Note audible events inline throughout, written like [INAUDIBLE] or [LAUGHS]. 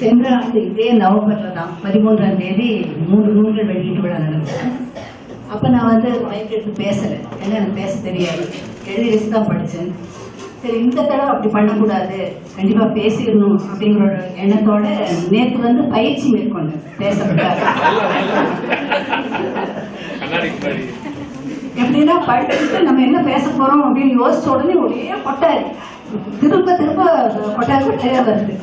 சென்ற ஆண்டு இதே நவம்பர்ல தான் பதிமூன்றாம் தேதி மூன்று நூல்கள் வெளியீட்டு விழா நடந்தது. அப்போ நான் வந்து மைக் எடுத்து பேசலை. ஏன்னா எனக்கு பேச தெரியாது. எழுதி வச்சு தான் படித்தேன் சரி இந்த தடவை அப்படி பண்ணக்கூடாது. கண்டிப்பாக பேசிடணும் அப்படிங்கிற ஒரு எண்ணத்தோட நேற்று வந்து பயிற்சி கண்ணாடி முன்னாடி எப்படின்னா படிச்சுட்டு நம்ம என்ன பேச போறோம் அப்படின்னு யோசிச்ச உடனே ஒரே கொட்டாரி திரும்ப திரும்ப கொட்டாரி கொட்டாரியா வருது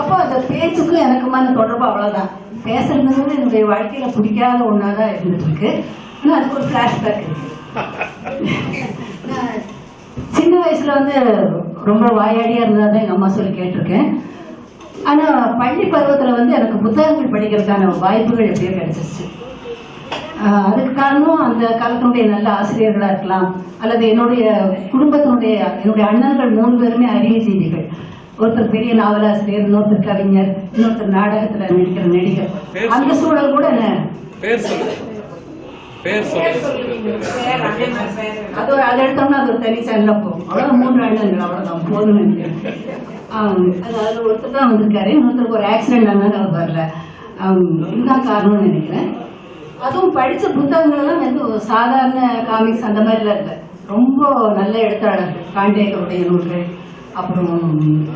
அப்போ அந்த பேச்சுக்கும் எனக்குமான தொடர்பு அவ்வளோதான் பேசுறதுங்கிறது என்னுடைய வாழ்க்கையில பிடிக்காத ஒன்றா தான் இருந்துட்டு இருக்கு ஆனால் அதுக்கு ஒரு ஃப்ளாஷ்பேக் இருக்கு. சின்ன வயசுல வந்து ரொம்ப வாயாடியா இருந்தா தான் எங்க அம்மா சொல்லி கேட்டிருக்கேன். ஆனா பள்ளி பருவத்துல வந்து எனக்கு புத்தகங்கள் படிக்கிறதுக்கான வாய்ப்புகள் எப்படியோ கிடைச்சிருச்சு. அதுக்கு காரணம் அந்த காலத்தினுடைய நல்ல ஆசிரியர்களா இருக்கலாம். அல்லது என்னுடைய குடும்பத்தினுடைய என்னுடைய அண்ணன்கள் மூணு பேருமே அறிவுஜீவிகள் ஒருத்தர் பெரிய நாவலாசிரியர் இன்னொருத்தர் கவிஞர் இன்னொருத்தர் நாடகத்துல நடிக்கிற நடிகர். அந்த சூழல் கூட என்ன? அது அதை எடுத்தோம்னா அது தனி சேனல்ல போகும். அவ்வளவு மூன்று அண்ணன்கள் அவ்வளவுதான். போதும் நினைக்கிறேன் ஆம், அது அதுல ஒருத்தர் தான் வந்திருக்காரு. இன்னொருத்தருக்கு ஒரு ஆக்சிடென்ட் ஆனாலும் அவர் வரல. இதுதான் காரணம்னு நினைக்கிறேன். அதுவும் படிச்ச புத்தகங்கள் எல்லாம் வந்து ஒரு சாதாரண காமிக்ஸ் அந்த மாதிரிலாம் இல்லை. ரொம்ப நல்ல எழுத்தாளர்கள். காண்டேகருடைய நூல்கள் அப்புறம்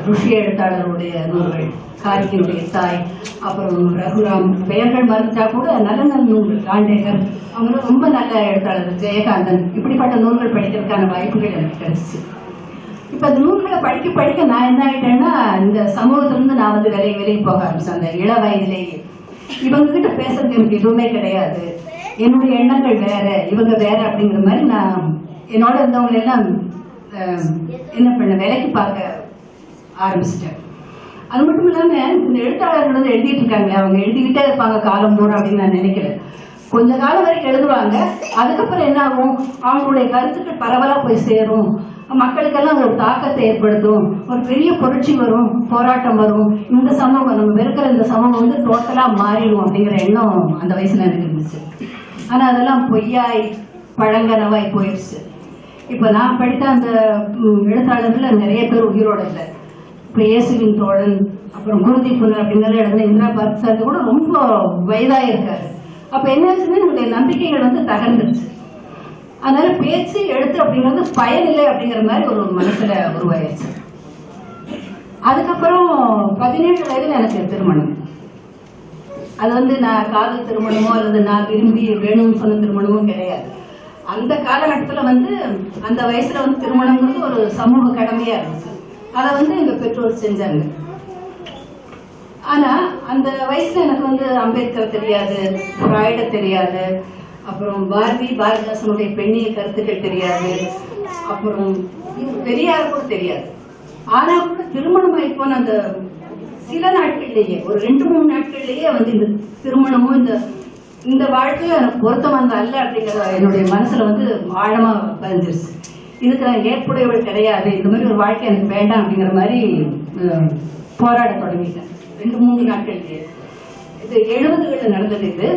ருஷி எழுத்தாளருடைய நூல்கள் கார்கியுடைய தாய் அப்புறம் ரகுராம் பெயர்கள் மறுத்தா கூட நல்ல நல்ல நூல்கள். காண்டேகர் அவங்க ரொம்ப நல்ல எழுத்தாளர்கள். ஜெயகாந்தன் இப்படிப்பட்ட நூல்கள் படிக்கிறதுக்கான வாய்ப்புகள் எனக்கு கிடைச்சிச்சு. இப்போ அந்த நூல்களை படிக்க படிக்க நான் என்ன ஆகிட்டேன்னா இந்த சமூகத்திலிருந்து நான் வந்து விலை விலை போக ஆரம்பிச்சேன். அந்த இள வயதிலேயே. இவங்க கிட்ட எனக்கு எதுவுமே கிடையாது. என்னுடைய எண்ணங்கள் வேற இவங்க வேற அப்படிங்கிற மாதிரி நான் என்னோட இருந்தவங்க எல்லாம் என்ன பண்ண வேலைக்கு பார்க்க ஆரம்பிச்சிட்டேன் அது மட்டும் இல்லாம இந்த எழுத்தாளர்கள் வந்து எழுதிட்டு இருக்காங்களே அவங்க எழுதிக்கிட்டே இருப்பாங்க காலம் போடும் அப்படின்னு நான் நினைக்கிறேன் கொஞ்ச காலம் வரைக்கும் எழுதுவாங்க. அதுக்கப்புறம் என்ன ஆகும்? அவங்களுடைய கருத்துக்கள் பரவலா போய் சேரும். மக்களுக்கெல்லாம் ஒரு தாக்கத்தை ஏற்படுத்தும். ஒரு பெரிய புரட்சி வரும் போராட்டம் வரும். இந்த சமூகம் நம்ம இருக்கிற இந்த சமூகம் வந்து டோட்டலா மாறிடும் அப்படிங்கிற எண்ணம் அந்த வயசுல எனக்கு இருந்துச்சு. ஆனா அதெல்லாம் பொய்யாய் பழங்கனவாய் போயிடுச்சு இப்போ நான் படித்த அந்த எழுத்தாளர்கள் நிறைய பேர் உயிரோட இல்லை. இப்போ இயேசுவின் தோழன் அப்புறம் குருதி புனர் அப்படிங்கிற இடத்துல இந்திரா பார்த்தாரு கூட ரொம்ப வயதாக இருக்காரு. அப்போ என்ன ஆச்சுன்னா என்னுடைய நம்பிக்கைகள் வந்து தகர்ந்துருச்சு. அதனால பேச்சு எழுத்து அப்படிங்கிறது பயனில்லை அப்படிங்கிற மாதிரி ஒரு மனசுல உருவாயிருச்சு. அதுக்கப்புறம் பதினேழு வயதுல எனக்கு திருமணம். அது வந்து நான் காதல் திருமணமோ அல்லது நான் விரும்பி வேணும்னு சொன்ன திருமணமோ கிடையாது. அந்த காலகட்டத்தில் வந்து அந்த வயசில் வந்து திருமணங்கிறது ஒரு சமூக கடமையாக இருந்துச்சு. அதை வந்து எங்கள் பெற்றோர் செஞ்சாங்க. ஆனால் அந்த வயசில் எனக்கு வந்து அம்பேத்கர் தெரியாது ராய்ட தெரியாது அப்புறம் பாரதி பாரதிதாசனுடைய பெண்ணிய கருத்துக்கள் தெரியாது அப்புறம் இது பெரியார் கூட தெரியாது. ஆனால் கூட திருமணம் ஆகிப்போன அந்த சில நாட்கள்லேயே ஒரு ரெண்டு மூணு நாட்கள்லேயே வந்து இந்த திருமணமும் இந்த இந்த வாழ்க்கையும் எனக்கு பொருத்தமானது அல்ல அப்படிங்கிற என்னுடைய மனசில் வந்து ஆழமாக பதிஞ்சிருச்சு. இதுக்கு நான் ஏற்புடையவள் கிடையாது. இந்த மாதிரி ஒரு வாழ்க்கை எனக்கு வேண்டாம் அப்படிங்கிற மாதிரி போராட தொடங்கிட்டேன். ரெண்டு மூணு நாட்கள்லயே இது. எழுபதுகளில் நடந்தது இது.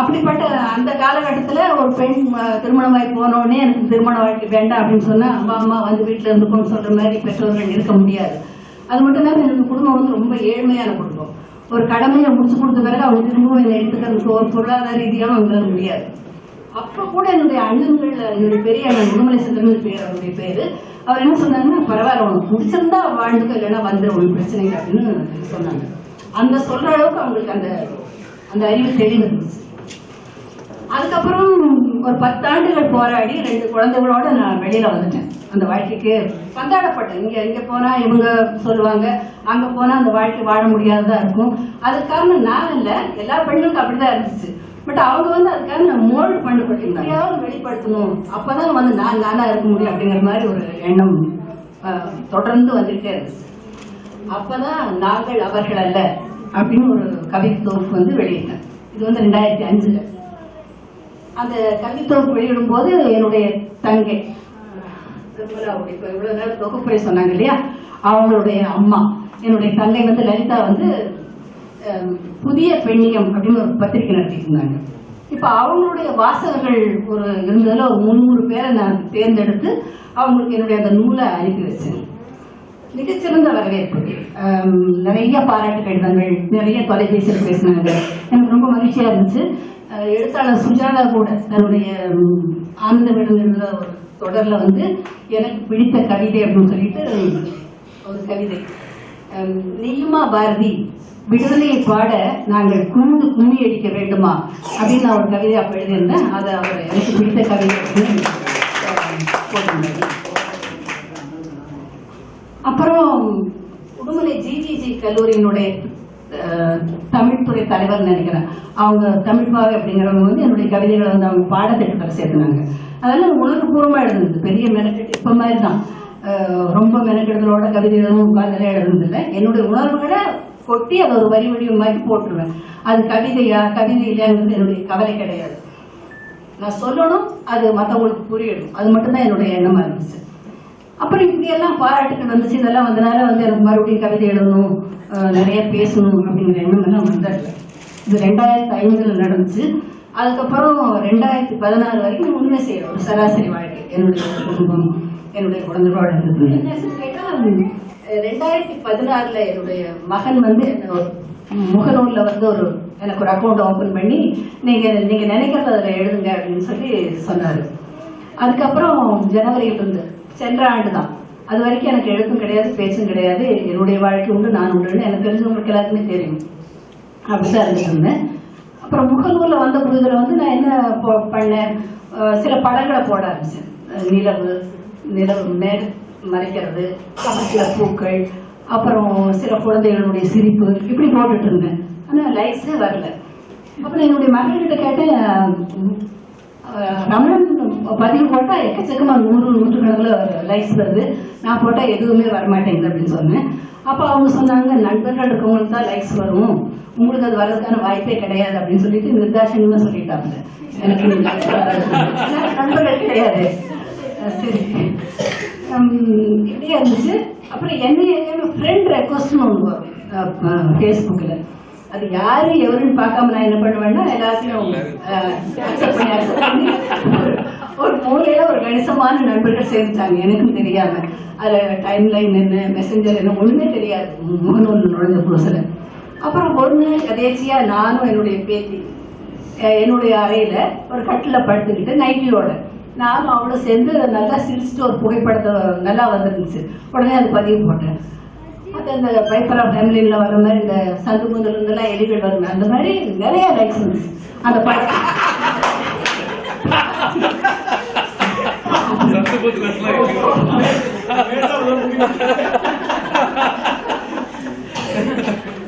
அப்படிப்பட்ட அந்த காலகட்டத்தில் ஒரு பெண் திருமணம் திருமணமாகி போனோடனே எனக்கு திருமண வாழ்க்கை வேண்டாம் அப்படின்னு சொன்னால் அம்மா அம்மா வந்து வீட்டில் இருந்துக்கோன்னு சொல்கிற மாதிரி பெற்றோர்கள் இருக்க முடியாது. அது மட்டும் இல்லாமல் எனக்கு குடும்பம் வந்து ரொம்ப ஏழ்மையான குடும்பம். ஒரு கடமையை முடிச்சு கொடுத்த பிறகு அவங்க திரும்பவும் என்னை எடுத்துக்கிறது? ஒரு பொருளாதார ரீதியாக அவங்களால முடியாது. அப்ப கூட என்னுடைய அண்ணன்கள் என்னுடைய பெரிய அண்ணன் உடுமலை சந்திரன் பேர் அவருடைய பேரு. அவர் என்ன சொன்னாங்கன்னா பரவாயில்ல உனக்கு பிடிச்சிருந்தா வாழ்ந்துக்க இல்லைன்னா வந்துடும் ஒன்றும் பிரச்சனை இல்லை அப்படின்னு சொன்னாங்க. அந்த சொல்ற அளவுக்கு அவங்களுக்கு அந்த அந்த அறிவு தெளிவு இருந்துச்சு. அதுக்கப்புறம் ஒரு பத்தாண்டுகள் போராடி ரெண்டு குழந்தைகளோட நான் வெளியில வந்துட்டேன். அந்த வாழ்க்கைக்கு பந்தாடப்பட்டேன் இங்க இங்க போனா இவங்க சொல்லுவாங்க அங்க போனா அந்த வாழ்க்கை வாழ முடியாததா இருக்கும். அது காரணம் நான் இல்ல எல்லா பெண்களுக்கும் அப்படிதான் இருந்துச்சு. பட் அவங்க வந்து அதுக்காக மோல்டு பண்ணப்பட்டு எப்படியாவது வெளிப்படுத்தணும். அப்பதான் வந்து நான் நானா இருக்க முடியும் அப்படிங்கிற மாதிரி ஒரு எண்ணம் தொடர்ந்து வந்துகிட்டே இருந்துச்சு. அப்பதான் நாங்கள் அவர்கள் அல்ல அப்படின்னு ஒரு கவிதை தொகுப்பு வந்து வெளியிட்டேன். இது வந்து ரெண்டாயிரத்தி அஞ்சுல. அந்த கவித்தொகுப்பு வெளியிடும் போது என்னுடைய தங்கை அவங்க இப்போ இவ்வளோ நேரம் தொகுப்புரை சொன்னாங்க இல்லையா? அவங்களுடைய அம்மா என்னுடைய தங்கை வந்து லலிதா வந்து புதிய பெண்ணியம் அப்படின்னு ஒரு பத்திரிகை நடத்திட்டு இருந்தாங்க இப்ப அவங்களுடைய வாசகர்கள் ஒரு இருந்ததுல ஒரு முந்நூறு பேரை நான் தேர்ந்தெடுத்து அவங்களுக்கு என்னுடைய அந்த நூலை அனுப்பி வச்சேன். மிகச்சிறந்த வரவேற்பு. நிறைய பாராட்டு கடிதங்கள் நிறைய தொலைபேசியில் பேசினாங்க. எனக்கு ரொம்ப மகிழ்ச்சியா இருந்துச்சு. எழுத்தாளர் சுஜாதா கூட தன்னுடைய ஆனந்த விடுங்கிற ஒரு தொடர்ல வந்து எனக்கு பிடித்த கவிதை அப்படின்னு சொல்லிட்டு ஒரு கவிதை. ஆம், நீயுமா பாரதி விடுதலையை பாட நாங்கள் குந்து கும்மி அடிக்க வேண்டுமா? அப்படின்னு நான் ஒரு கவிதை அப்ப எழுதியிருந்தேன். அதை அவர் எனக்கு பிடித்த கவிதை அப்புறம் உடுமலை ஜிஜிஜி கல்லூரியினுடைய தமிழ்துறை தலைவர் நினைக்கிறேன். அவங்க தமிழ்பாவை அப்படிங்கிறவங்க வந்து என்னுடைய கவிதைகளை வந்து அவங்க பாடத்திட்டத்தில் சேர்த்துனாங்க. அதெல்லாம் பூர்வமாக எழுதுனது. பெரிய மெனக்கெட்டு இப்போ மாதிரி தான் ரொம்ப மெனக்கெடுதலோட கவிதைகளும் காலையில் எழுதுனதில்லை. என்னுடைய உணர்வுகளை கொட்டி அதை ஒரு வரி மாதிரி போட்டுருவேன். அது கவிதையா கவிதை இல்லையாங்கிறது என்னுடைய கவலை கிடையாது. நான் சொல்லணும் அது மற்றவங்களுக்கு புரியணும். அது மட்டும்தான் என்னுடைய எண்ணமாக இருந்துச்சு. அப்புறம் இப்படியெல்லாம் பாராட்டுகள் வந்துச்சு. இதெல்லாம் வந்தனால வந்து எனக்கு மறுபடியும் கவிதை எழுதணும் நிறைய பேசணும் அப்படிங்கிற எண்ணம் எல்லாம் வந்ததில்லை இது ரெண்டாயிரத்தி ஐந்துல நடந்துச்சு. அதுக்கப்புறம் ரெண்டாயிரத்தி பதினாறு வரைக்கும் உண்மை செய்யற ஒரு சராசரி வாழ்க்கை என்னுடைய குடும்பம் என்னுடைய குழந்தைகளோட இருந்தது. ரெண்டாயிரத்தி பதினாறுல என்னுடைய மகன் வந்து என்ன முகநூல்ல வந்து ஒரு எனக்கு ஒரு அக்கௌண்ட் ஓபன் பண்ணி நீங்க நீங்க நினைக்கிறத அதில் எழுதுங்க அப்படின்னு சொல்லி சொன்னாரு. அதுக்கப்புறம் ஜனவரியிலிருந்து சென்ற ஆண்டு தான் அது வரைக்கும் எனக்கு எழுத்தும் கிடையாது பேச்சும் கிடையாது. என்னுடைய வாழ்க்கை உண்டு நான் உண்டுன்னு எனக்கு தெரிஞ்சவங்களுக்கு எல்லாருக்குமே தெரியும். அப்படிதான் இருந்துட்டு அப்புறம் முகநூல்ல வந்த புதுதில் வந்து நான் என்ன பண்ணேன்? சில படங்களை போட ஆரம்பிச்சேன். நிலவு நிலவு மேல் மறைக்கிறது சில பூக்கள் அப்புறம் சில குழந்தைகளுடைய சிரிப்பு இப்படி போட்டுட்டு இருந்தேன். ஆனால் லைக்ஸே வரல. அப்புறம் என்னுடைய மகள்கிட்ட கேட்டேன் ரமணன் பதிவு போட்டால் எக்கச்சக்கமாக நூறு நூற்றுக்கணக்கில் லைக்ஸ் வருது. நான் போட்டால் எதுவுமே வரமாட்டேங்குது அப்படின்னு சொன்னேன். அப்போ அவங்க சொன்னாங்க நண்பர்கள் இருக்கவங்களுக்கு தான் லைக்ஸ் வரும். உங்களுக்கு அது வர்றதுக்கான வாய்ப்பே கிடையாது அப்படின்னு சொல்லிட்டு நிர்தாசனமா சொல்லிட்டாங்க. எனக்கு நண்பர்கள் கிடையாது. சரி. இப்படியே இருந்துச்சு. அப்புறம் என்னைய ஃப்ரெண்ட் ரெக்வஸ்ட்னு ஒன்று வரும். ஃபேஸ்புக்கில் அது யாரு எவருன்னு பார்க்காம நான் என்ன பண்ணுவேன்னா எல்லாத்தையும் பண்ணி பண்ணி ஒரு- மூலையில ஒரு கணிசமான நண்பர்கள் சேர்ந்துட்டாங்க. எனக்கும் தெரியாம. அதில் டைம் லைன் என்ன மெசஞ்சர் என்ன ஒண்ணுமே தெரியாது. முகநூல் நுழைஞ்ச புதுசுல. அப்புறம் ஒண்ணு கதேச்சியா நானும் என்னுடைய பேத்தி என்னுடைய அறையில ஒரு கட்டில படுத்துக்கிட்டு நைட்டியோட நானும் அவளும் சேர்ந்து நல்லா சிரிச்சுட்டு ஒரு புகைப்படத்தை நல்லா வந்துருந்துச்சு. உடனே அது பதிவு போட்டேன். அது அந்த பைப்பரா ஃபேமிலியில் வர மாதிரி இந்த சந்து முந்தல் இருந்தெல்லாம் எலிகள் வருங்க அந்த மாதிரி நிறைய லைக்ஸ் இருந்துச்சு. அந்த படம் [LAUGHS]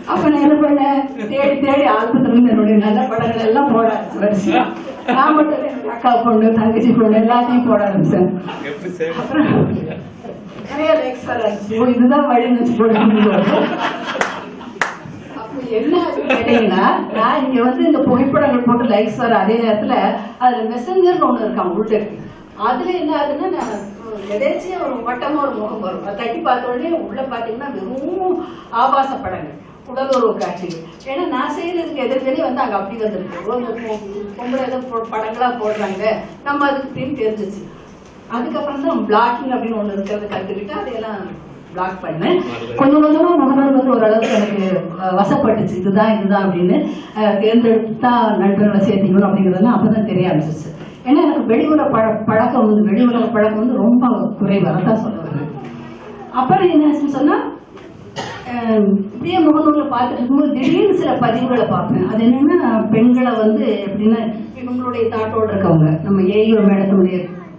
அப்ப நான் என்ன பண்ணேன்? தேடி தேடி ஆல்பத்துல இருந்து என்னுடைய நல்ல படங்கள் எல்லாம் போட ஆரம்பிச்சு நான் மட்டும் அக்கா பொண்ணு தங்கச்சி பொண்ணு எல்லாத்தையும் போட ஆரம்பிச்சேன். நிறைய லைக்ஸ் வர இதுதான் வழி நினைச்சு அப்ப என்ன கேட்டீங்கன்னா நான் இங்க வந்து இந்த புகைப்படங்கள் போட்டு லைக்ஸ் வர அதே நேரத்துல அதுல மெசஞ்சர்னு ஒண்ணு இருக்கான் உள்ள அதுல என்ன ஆகுதுன்னா நான் எதேச்சியா ஒரு வட்டமா ஒரு முகம் வரும். அதை தட்டி பார்த்த உடனே உள்ள பாத்தீங்கன்னா வெறும் ஆபாச படங்கள் உடலுறவு காட்சிகள். ஏன்னா நான் செய்யறதுக்கு எதிர்த்தே வந்து அங்க அப்படி வந்திருக்கு. பொம்பளை ஏதோ படங்களா போடுறாங்க. நம்ம அதுக்கு அப்படின்னு தெரிஞ்சிச்சு. அதுக்கப்புறம் தான் பிளாக்கிங் அப்படின்னு ஒண்ணு இருக்கிறத கத்துக்கிட்டு அதையெல்லாம் பிளாக் பண்ணேன். கொஞ்சம் கொஞ்சமாக முகநூல் வந்து ஓரளவுக்கு எனக்கு வசப்பட்டுச்சு. இதுதான் இதுதான் அப்படின்னு அஹ், தேர்ந்தெடுத்து தான் நண்பர்களை சேர்த்திக்கணும் அப்படிங்கிறதெல்லாம் அப்பதான் தெரிய ஆரம்பிச்சிச்சு. ஏன்னா எனக்கு வெளியுற பழ பழக்கம் வந்து வெளியுறவு பழக்கம் வந்து ரொம்ப குறைவு அதான் சொல்லுவாங்க அப்புறம் என்ன சொன்னால் சொன்னா அஹ், இப்படியே பார்த்துட்டு இருக்கும்போது திடீர்னு சில பதிவுகளை பார்ப்பேன். அது என்னன்னா பெண்களை வந்து எப்படின்னா இவங்களுடைய தாட்டோடு இருக்கவங்க நம்ம ஏயோ மேடத்தினுடைய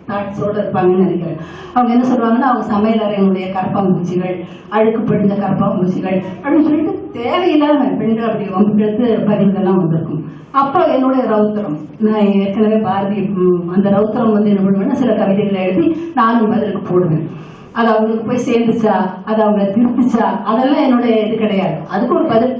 தாட்ஸோட இருப்பாங்கன்னு நினைக்கிறேன். அவங்க என்ன சொல்லுவாங்கன்னா அவங்க சமையலறையினுடைய கரப்பாம்பூச்சிகள் அழுக்கு படிந்த கரப்பாம்பூச்சிகள் அப்படின்னு சொல்லிட்டு தேவையில்லாம பெண்கள் அப்படி வம்புகளுக்கு பதிவுகள்லாம் வந்திருக்கும். அப்போ என்னுடைய ரௌத்திரம் நான் ஏற்கனவே பாரதி அந்த ரௌத்திரம் வந்து என்ன பண்ணுவேன்னா சில கவிதைகளை எழுதி நானும் பதிலுக்கு போடுவேன். அது அவங்களுக்கு போய் சேர்ந்துச்சா? அது அவங்களை திருப்பிச்சா அதெல்லாம் என்னுடைய இது கிடையாது. அதுக்கு ஒரு பதில்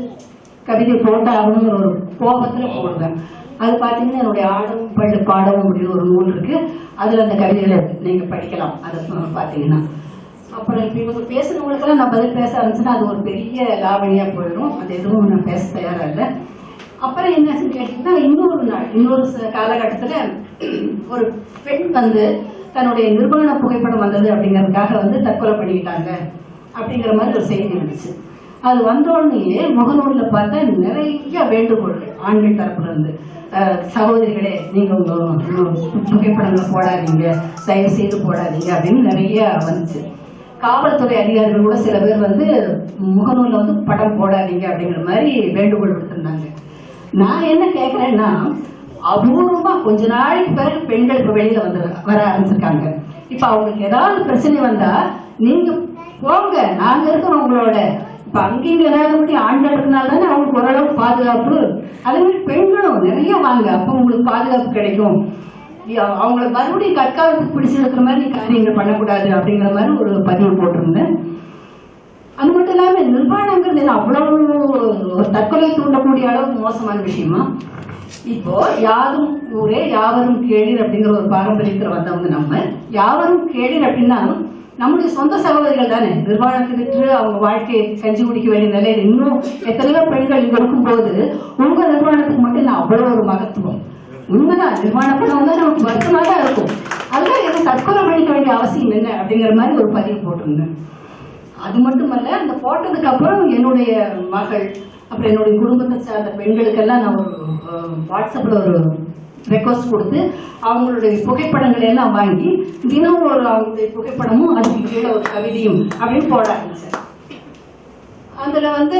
கவிதை போட்டாகணுங்கிற ஒரு கோபத்துல போடுவேன். அது பார்த்தீங்கன்னா என்னுடைய ஆடும் பள்ளி பாடவும் அப்படின்னு ஒரு நூல் இருக்கு. அதில் அந்த கவிதைகளை நீங்கள் படிக்கலாம். அதை பார்த்தீங்கன்னா அப்புறம் இப்போ இவங்க பேசுகிறவங்களுக்கெல்லாம் நான் பதில் பேச ஆரம்பிச்சுன்னா அது ஒரு பெரிய லாவணியாக போயிடும். அது எதுவும் நான் பேச தயாராக இல்லை. அப்புறம் என்னாச்சுன்னு கேட்டீங்கன்னா இன்னொரு நாள் இன்னொரு காலகட்டத்தில் ஒரு பெண் வந்து தன்னுடைய நிர்வாண புகைப்படம் வந்தது அப்படிங்கிறதுக்காக வந்து தற்கொலை பண்ணிக்கிட்டாங்க. அப்படிங்கிற மாதிரி ஒரு செய்தி இருந்துச்சு அது வந்தோடனேயே முகநூலில் பார்த்தா நிறைய வேண்டுகோள்கள் ஆண்கள் தரப்புல இருந்து. சகோதரிகளே நீங்க உங்க புகைப்படங்களை போடாதீங்க தயவு செய்து போடாதீங்க அப்படின்னு நிறைய வந்துச்சு. காவல்துறை அதிகாரிகள் கூட சில பேர் வந்து முகநூல்ல வந்து படம் போடாதீங்க அப்படிங்கிற மாதிரி வேண்டுகோள் விட்டுருந்தாங்க நான் என்ன கேட்குறேன்னா அபூர்வமா கொஞ்ச நாளைக்கு பிறகு பெண்கள் இப்ப வெளியில வந்து வர ஆரம்பிச்சிருக்காங்க. இப்ப அவங்களுக்கு ஏதாவது பிரச்சனை வந்தா நீங்க போங்க நாங்க இருக்கோம் உங்களோட. இப்போ அங்கேயும் ஏதாவது கூட ஆண்கள் இருக்கனால தானே அவங்களுக்கு ஓரளவுக்கு பாதுகாப்பு. அதே மாதிரி பெண்களும் நிறைய வாங்க அப்போ உங்களுக்கு பாதுகாப்பு கிடைக்கும். யா- அவங்கள மறுபடியும் கற்காலத்துக்கு பிடிச்சிருக்கிற மாதிரி காரியங்கள் பண்ணக்கூடாது அப்படிங்கிற மாதிரி ஒரு பதிவு போட்டிருந்தேன். அது மட்டும் இல்லாமல் நிர்வாணங்கிறது என்ன அவ்வளவு ஒரு தற்கொலை தூண்டக்கூடிய அளவுக்கு மோசமான விஷயமா? இப்போ யாரும் ஊரே யாவரும் கேளீர் அப்படிங்கிற ஒரு பாரம்பரியத்தில் வந்தவங்க நம்ம. யாவரும் கேளீர் அப்படின்னா நம்முடைய சொந்த சகோதரிகள் தானே? நிர்வாணத்தை விற்று அவங்க வாழ்க்கையை செஞ்சு குடிக்க வேண்டிய நிலையில் இன்னும் எத்தனையோ பெண்கள் இருக்கும் போது உங்க நிர்வாணத்துக்கு மட்டும் நான் அவ்வளவு ஒரு மகத்துவம். உண்மைதான் நிர்வாணப்படம் வந்து நமக்கு வருத்தமாக தான் இருக்கும். அதுதான் எதுவும் தற்கொலை பண்ணிக்க வேண்டிய அவசியம் என்ன அப்படிங்கிற மாதிரி ஒரு பதிவு போட்டிருந்தேன். அது மட்டுமல்ல அந்த போட்டதுக்கு அப்புறம் என்னுடைய மகள் அப்புறம் என்னுடைய குடும்பத்தை சார்ந்த பெண்களுக்கெல்லாம் நான் ஒரு வாட்ஸ்அப்பில் வாட்ஸ்அப்ல ஒரு ரெக்வஸ்ட் கொடுத்து அவங்களுடைய புகைப்படங்களை எல்லாம் வாங்கி தினம் ஒரு அவங்களுடைய புகைப்படமும் அதுக்கு கீழே ஒரு கவிதையும் அப்படின்னு போட ஆரம்பிச்சார். அதுல வந்து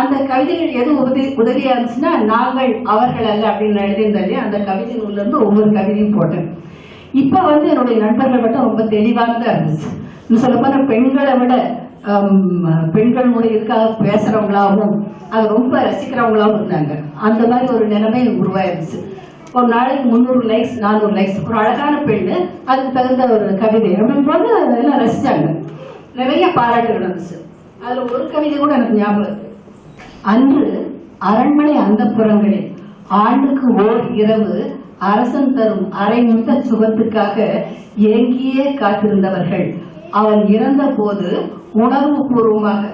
அந்த கவிதைகள் எது உதவி உதவியா இருந்துச்சுன்னா நாங்கள் அவர்கள் அல்ல அப்படின்னு எழுதியிருந்தாலே அந்த கவிதை நூல்ல இருந்து ஒவ்வொரு கவிதையும் போட்டேன். இப்ப வந்து என்னுடைய நண்பர்கள் மட்டும் ரொம்ப தெளிவாக தான் இருந்துச்சு. இன்னும் சொல்ல பெண்களை விட பெண்கள் பெண்களுடைய பேசுறவங்களாகவும் அதை ரொம்ப ரசிக்கிறவங்களாகவும் இருந்தாங்க. அந்த மாதிரி ஒரு நிலைமை உருவாயிருச்சு ஒரு நாளைக்கு முந்நூறு லைக்ஸ் நானூறு லைக்ஸ் ஒரு அழகான பெண்ணு அதுக்கு தகுந்த ஒரு கவிதை. அப்படின்னு போது அதெல்லாம் ரசிச்சாங்க. நிறைய பாராட்டுகள் வந்துச்சு. அதில் ஒரு கவிதை கூட எனக்கு ஞாபகம் இருக்கு. அன்று அரண்மனை அந்தப்புறங்களில் ஆண்டுக்கு ஓர் இரவு அரசன் தரும் அரை முத்த சுகத்துக்காக ஏங்கியே காத்திருந்தவர்கள். அவன் இறந்த போது உணர்வு பூர்வமாக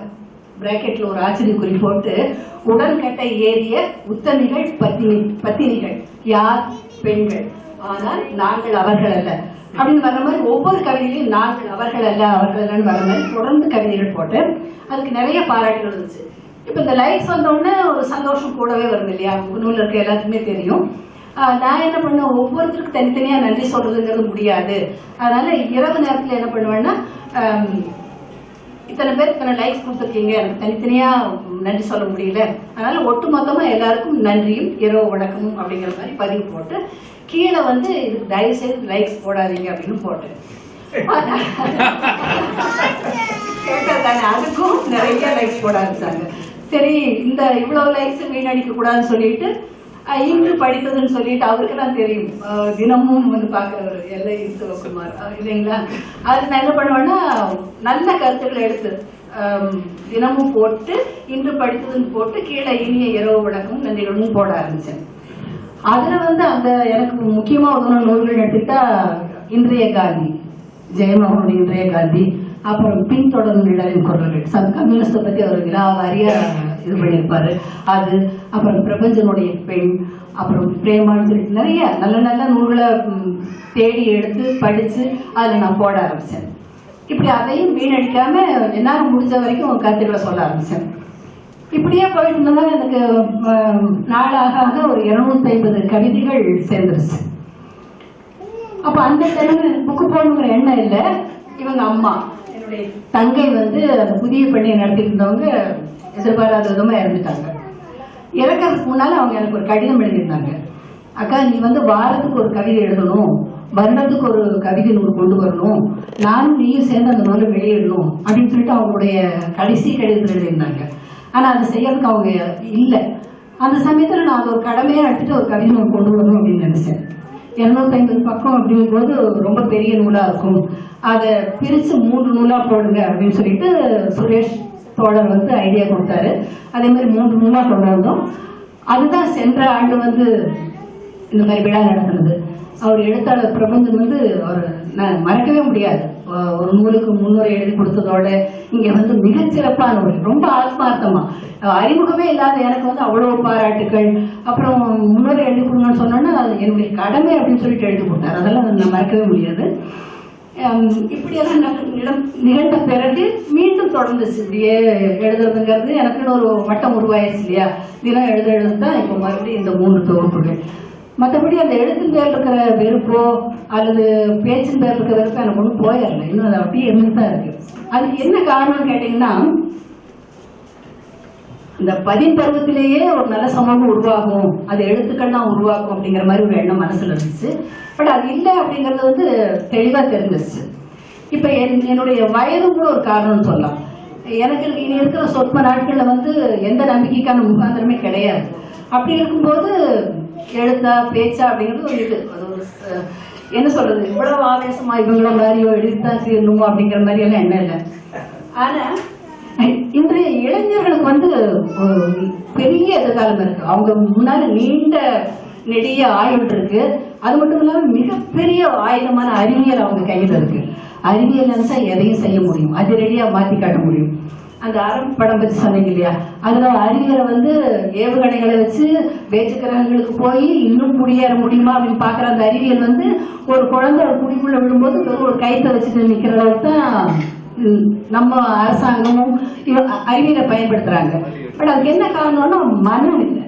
பிராக்கெட்ல ஒரு ஆச்சரியக்குறி போட்டு உடன்கட்டை ஏறிய உத்தமிகள் பத்தினி பத்தினிகள். யார்? பெண்கள். ஆனால் நாங்கள் அவர்கள் அல்ல. அப்படின்னு வர மாதிரி ஒவ்வொரு கவிதையிலையும் நாங்கள் அவர்கள் அல்ல அவர்கள் அல்லன்னு வர மாதிரி தொடர்ந்து கவிதைகள் போட்டு அதுக்கு நிறைய பாராட்டுகள் இருந்துச்சு இப்ப இந்த லைக்ஸ் வந்தோடனே ஒரு சந்தோஷம் கூடவே வருது இல்லையா? நூலில் இருக்க எல்லாத்துக்குமே தெரியும். நான் என்ன பண்ணேன்? ஒவ்வொருத்தருக்கும் தனித்தனியா நன்றி சொல்றதுங்கிறது முடியாது. அதனால இரவு நேரத்துல என்ன பண்ணுவேன்னா இத்தனை பேர் இத்தனை லைக்ஸ் கொடுத்துருக்கீங்க. எனக்கு தனித்தனியா நன்றி சொல்ல முடியல. அதனால ஒட்டு மொத்தமா எல்லாருக்கும் நன்றியும் இரவு வணக்கமும் அப்படிங்கிற மாதிரி பதிவு போட்டு கீழே வந்து இதுக்கு தயவு செய்து லைக்ஸ் போடாதீங்க அப்படின்னு போட்டேன் கேட்டது தானே அதுக்கும் நிறைய லைக்ஸ் போட சரி இந்த இவ்வளவு லைக்ஸ் வீணடிக்க கூடாதுன்னு சொல்லிட்டு இன்று படித்ததுன்னு சொல்லிட்டு அவருக்கு தான் தெரியும். தினமும் வந்து பார்க்குறவர் எல்லை சிவகுமார். இல்லைங்களா? அது நான் என்ன பண்ணுவேன்னா நல்ல கருத்துக்களை எடுத்து தினமும் போட்டு இன்று படித்ததுன்னு போட்டு கீழே இனிய இரவு வழக்கம் நன்றிகளும் போட ஆரம்பிச்சேன் அதுல வந்து அந்த எனக்கு முக்கியமா உதவுன நூல்கள் எடுத்துக்கிட்டா இன்றைய காந்தி ஜெயமோகனுடைய இன்றைய காந்தி அப்புறம் பின்தொடரும் நிழலின் குரல்கள். சம் கம்யூனிஸ்டை பத்தி அவர் விழாவாரியா இது பண்ணியிருப்பாரு அது அப்புறம் பிரபஞ்சனுடைய பெண் அப்புறம் பிரேமான்னு சொல்லிட்டு நிறைய நல்ல நல்ல நூல்களை தேடி எடுத்து படித்து அதில் நான் போட ஆரம்பித்தேன் இப்படி அதையும் வீணடிக்காமல் என்னால் முடிஞ்ச வரைக்கும் கருத்துக்களை சொல்ல ஆரம்பித்தேன் இப்படியே போயிட்டு இருந்ததால எனக்கு நாளாக ஆக ஒரு இருநூத்தி ஐம்பது கவிதைகள் சேர்ந்துருச்சு. அப்போ அந்த டைம்ல புக்கு போகணுங்கிற எண்ணம் இல்லை. இவங்க அம்மா. என்னுடைய தங்கை வந்து அந்த புதிய பள்ளியை நடத்திட்டு இருந்தவங்க எதிர்பாராத விதமாக இறந்துட்டாங்க. இறக்கிறதுக்கு முன்னால் அவங்க எனக்கு ஒரு கடிதம் எழுதியிருந்தாங்க. அக்கா நீ வந்து வாரத்துக்கு ஒரு கவிதை எழுதணும். வருடத்துக்கு ஒரு கவிதை நூல் கொண்டு வரணும். நானும் நீயும் சேர்ந்து அந்த நூலை வெளியிடணும். அப்படின்னு சொல்லிட்டு அவங்களுடைய கடைசி கடிதத்தில் எழுதியிருந்தாங்க. ஆனால் அதை செய்யறதுக்கு அவங்க இல்லை. அந்த சமயத்தில் நான் அது ஒரு கடமையாக எடுத்துகிட்டு ஒரு கவிதை நூல் கொண்டு வரணும் அப்படின்னு நினச்சேன். இரநூத்தி ஐம்பது பக்கம் அப்படிங்கும்போது ரொம்ப பெரிய நூலாக இருக்கும். அதை பிரித்து மூன்று நூலாக போடுங்க அப்படின்னு சொல்லிட்டு சுரேஷ் தோழர் வந்து ஐடியா கொடுத்தாரு. அதே மாதிரி மூன்று மூணா கொண்டு அதுதான் சென்ற ஆண்டு வந்து இந்த மாதிரி விழா நடத்துனது அவர் எழுத்தாளர் பிரபஞ்சன் வந்து அவர் நான் மறக்கவே முடியாது. ஒரு நூலுக்கு முன்னுரை எழுதி கொடுத்ததோட இங்க வந்து மிகச்சிறப்பான ஒரு ரொம்ப ஆத்மார்த்தமா. அறிமுகமே இல்லாத எனக்கு வந்து அவ்வளவு பாராட்டுகள் அப்புறம் முன்னுரை எழுதி கொடுங்கன்னு சொன்னோன்னா அது என்னுடைய கடமை அப்படின்னு சொல்லிட்டு எழுதி கொடுத்தாரு. அதெல்லாம் நான் மறக்கவே முடியாது. இப்படியெல்லாம் நக- நிடம்- நிகழ்ந்த பிறகு மீண்டும் தொடர்ந்துச்சு இப்படியே எழுதுறதுங்கிறது எனக்குன்னு ஒரு வட்டம் உருவாயிருச்சு இல்லையா? தினம் எழுத எழுத தான் இப்போ மறுபடியும் இந்த மூன்று தொகுப்புகள். மற்றபடி அந்த எழுத்தின் பேர் இருக்கிற வெறுப்போ அல்லது பேச்சின் பேர் இருக்கிற வெறுப்போ எனக்கு ஒன்றும் போயிடல இன்னும் அது அப்படியே இருந்து தான் இருக்கு. அதுக்கு என்ன காரணம்னு கேட்டிங்கன்னா இந்த பதின் பருவத்திலேயே ஒரு நல்ல சமூகம் உருவாகும். அது எடுத்துக்கண்ணா உருவாக்கும் அப்படிங்கிற மாதிரி ஒரு எண்ணம் மனசுல இருந்துச்சு. பட் அது இல்லை அப்படிங்கறது வந்து தெளிவா தெரிஞ்சிருச்சு. இப்ப என்- என்னுடைய வயதும் கூட ஒரு காரணம்னு சொல்லலாம். எனக்கு இனி இருக்கிற சொற்ப நாட்கள்ல வந்து எந்த நம்பிக்கைக்கான முகாந்திரமே கிடையாது. அப்படி இருக்கும்போது எழுத்தா பேச்சா அப்படிங்கிறது ஒரு இது. அது ஒரு என்ன சொல்றது? இவ்வளவு ஆவேசமா இவங்கள மாதிரியோ எழுதித்தான் தீரணுமோ அப்படிங்கிற மாதிரி எல்லாம் எண்ணம் இல்லை. ஆனா வந்து பெரிய எதிர்காலம் இருக்கு. அவங்க முன்னாடி நீண்ட நெடிய ஆயுள் இருக்கு. அது மட்டும் இல்லாமல் மிகப்பெரிய ஆயுதமான அறிவியல் அவங்க கையில் இருக்கு. அறிவியல் நினைச்சா எதையும் செய்ய முடியும். அதிரடியா மாத்தி காட்ட முடியும். அந்த அறம் படம் பற்றி சொன்னீங்க இல்லையா? அதுல அறிவியலை வந்து ஏவுகணைகளை வச்சு வேற்று கிரகங்களுக்கு போய் இன்னும் குடியேற முடியுமா அப்படின்னு பாக்குற அந்த அறிவியல் வந்து ஒரு குழந்தை ஒரு குடிக்குள்ள விழும்போது ஒரு கைத்தை வச்சுட்டு நிக்கிற அளவுக்கு தான் நம்ம அரசாங்கமும் அறிவியலை பயன்படுத்துறாங்க. பட் அதுக்கு என்ன காரணம்னா மனம் இல்லை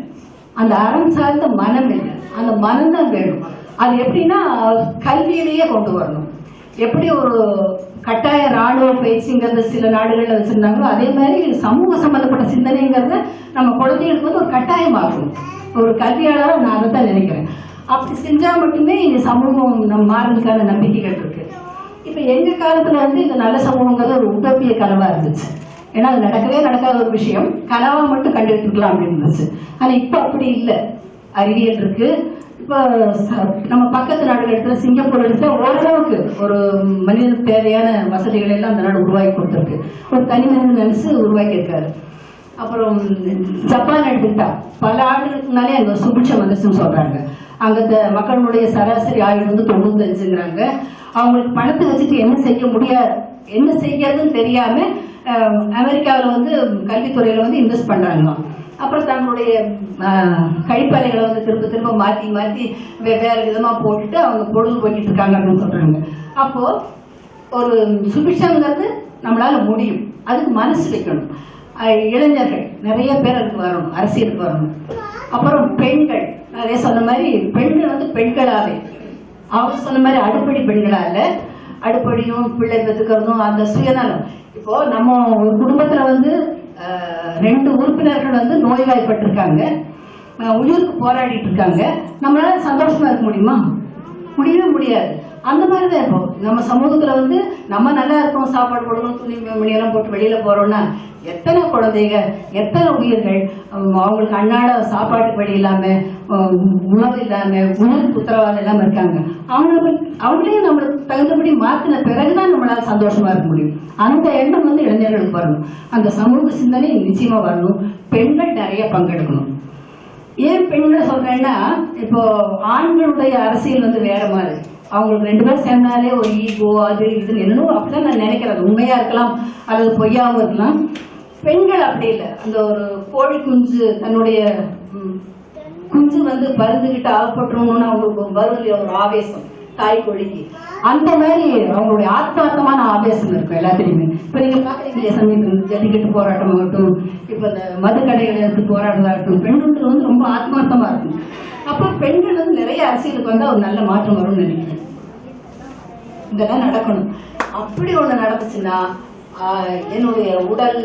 அந்த அறம் சார்ந்த மனம் இல்லை அந்த மனம் தான் வேணும். அது எப்படின்னா கல்வியிலேயே கொண்டு வரணும். எப்படி ஒரு கட்டாய ராணுவ பயிற்சிங்கிறத சில நாடுகளில் வச்சுருந்தாங்களோ அதே மாதிரி சமூக சம்பந்தப்பட்ட சிந்தனைங்கிறத நம்ம குழந்தைகளுக்கு வந்து ஒரு கட்டாயமாகும் ஒரு கல்வியாளராக நான் அதை தான் நினைக்கிறேன். அப்படி செஞ்சால் மட்டுமே இந்த சமூகம் நம் மாறதுக்கான நம்பிக்கைகள் இப்ப எங்க காலத்துல வந்து இந்த நல்ல சமூகங்கிறது ஒரு உட்டோப்பிய கனவா இருந்துச்சு. ஏன்னா அது நடக்கவே நடக்காத ஒரு விஷயம். கனவா மட்டும் கண்டுகிட்டு இருக்கலாம் அப்படின்னு இருந்துச்சு. ஆனா இப்ப அப்படி இல்லை. அறிவியல் இருக்கு. இப்ப நம்ம பக்கத்து நாடுகள் எடுத்துல சிங்கப்பூர் எடுத்துல ஓரளவுக்கு ஒரு மனிதனுக்கு தேவையான வசதிகள் எல்லாம் அந்த நாடு உருவாக்கி கொடுத்துருக்கு. ஒரு தனி மனிதன் நினைச்சு உருவாக்கி இருக்காரு அப்புறம் ஜப்பான் எடுத்துக்கிட்டா பல ஆண்டுகளுக்கு முன்னாலே அங்கே சுபிட்ச வந்துச்சுன்னு சொல்றாங்க. அங்க மக்களுடைய சராசரி ஆயுள் வந்து தொண்ணூத்தஞ்சுங்கிறாங்க. அவங்களுக்கு பணத்தை வச்சுட்டு என்ன செய்ய முடியாது என்ன செய்யறதுன்னு தெரியாம அமெரிக்காவில் வந்து கல்வித்துறையில வந்து இன்வெஸ்ட் பண்றாங்களாம் அப்புறம் தங்களுடைய கழிப்பறைகளை வந்து திரும்ப திரும்ப மாத்தி மாத்தி வெவ்வேறு விதமா போட்டுட்டு அவங்க பொழுது போக்கிட்டு இருக்காங்க அப்படின்னு சொல்றாங்க. அப்போ ஒரு சுபிட்சங்கிறது நம்மளால முடியும். அதுக்கு மனசு வைக்கணும். இளைஞர்கள் நிறைய பேர் அதுக்கு வரணும் அரசியலுக்கு வரணும். அப்புறம் பெண்கள் நிறைய சொன்ன மாதிரி பெண்கள் வந்து பெண்களாவே. அவங்க சொன்ன மாதிரி அடுப்படி பெண்களா இல்லை. அடுப்படியும் பிள்ளை பெற்றுக்கிறதும் அந்த சுயநலம். இப்போ நம்ம ஒரு குடும்பத்துல வந்து ரெண்டு உறுப்பினர்கள் வந்து நோய்வாய்ப்பட்டிருக்காங்க. உயிருக்கு போராடிட்டு இருக்காங்க. நம்மளால சந்தோஷமா இருக்க முடியுமா? முடியவே முடியாது. அந்த மாதிரி தான் இருக்கும் நம்ம சமூகத்தில் வந்து நம்ம நல்லா இருக்கோம் சாப்பாடு போடணும் துணி மணியெல்லாம் போட்டு வெளியில் போகிறோம்னா எத்தனை குழந்தைங்க எத்தனை உயிர்கள் அவங்களுக்கு அன்னாட சாப்பாட்டுக்கு வழி இல்லாமல் உணவு இல்லாமல் உணவுக்கு உத்தரவாதம் இல்லாமல் இருக்காங்க. அவங்க அவங்களையும் நம்மளுக்கு தகுந்தபடி மாற்றின பிறகுதான் நம்மளால் சந்தோஷமா இருக்க முடியும். அந்த எண்ணம் வந்து இளைஞர்களுக்கு வரணும். அந்த சமூக சிந்தனை நிச்சயமாக வரணும். பெண்கள் நிறைய பங்கெடுக்கணும். ஏன் பெண்களை சொல்றேன்னா இப்போ ஆண்களுடைய அரசியல் வந்து வேற மாதிரி. அவங்களுக்கு ரெண்டு பேரும் சேர்ந்தாலே ஒரு ஈகோ அது இதுன்னு என்னன்னு அப்படிதான் நான் நினைக்கிறேன். உண்மையாக உண்மையா இருக்கலாம் அல்லது பொய்யாகவும் இருக்கலாம். பெண்கள் அப்படி இல்லை. அந்த ஒரு கோழி குஞ்சு தன்னுடைய குஞ்சு வந்து பருந்துகிட்டு ஆகப்பட்டுருவோம்னு அவங்களுக்கு வரும் இல்லையா? ஒரு ஆவேசம். தாய் கோழிக்கு அந்த மாதிரி அவங்களுடைய ஆத்மார்த்தமான ஆவேசம் இருக்கும் எல்லாத்துலயுமே. இப்ப நீங்க பாக்குறீங்க இல்லையா சமீபம் ஜல்லிக்கட்டு போராட்டம் ஆகட்டும் இப்ப இந்த மது கடைகளை எடுத்து போராடுறதாகட்டும் பெண்களுக்கு வந்து ரொம்ப ஆத்மார்த்தமா இருக்கும் அப்ப பெண்கள் வந்து நிறைய அரசியலுக்கு வந்து ஒரு நல்ல மாற்றம் வரும்னு நினைக்கிறேன். இதெல்லாம் நடக்கணும். அப்படி ஒண்ணு நடந்துச்சுன்னா என்னுடைய உடல்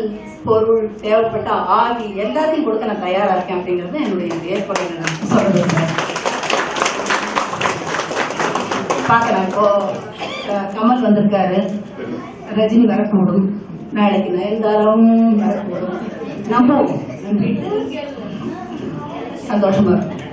பொருள் தேவைப்பட்ட ஆவி எல்லாத்தையும் கொடுக்க நான் தயாரா இருக்கேன் அப்படிங்கறது என்னுடைய ஏற்பாடு நான் சொல்றது. பார்க்கலாம் இப்போ கமல் வந்திருக்காரு. ரஜினி வரக்கூடும். நாளைக்கு நயன்தாரம் வரக்கூடும். நம்புவோம். நம்பிட்டு சந்தோஷமா இருக்கும்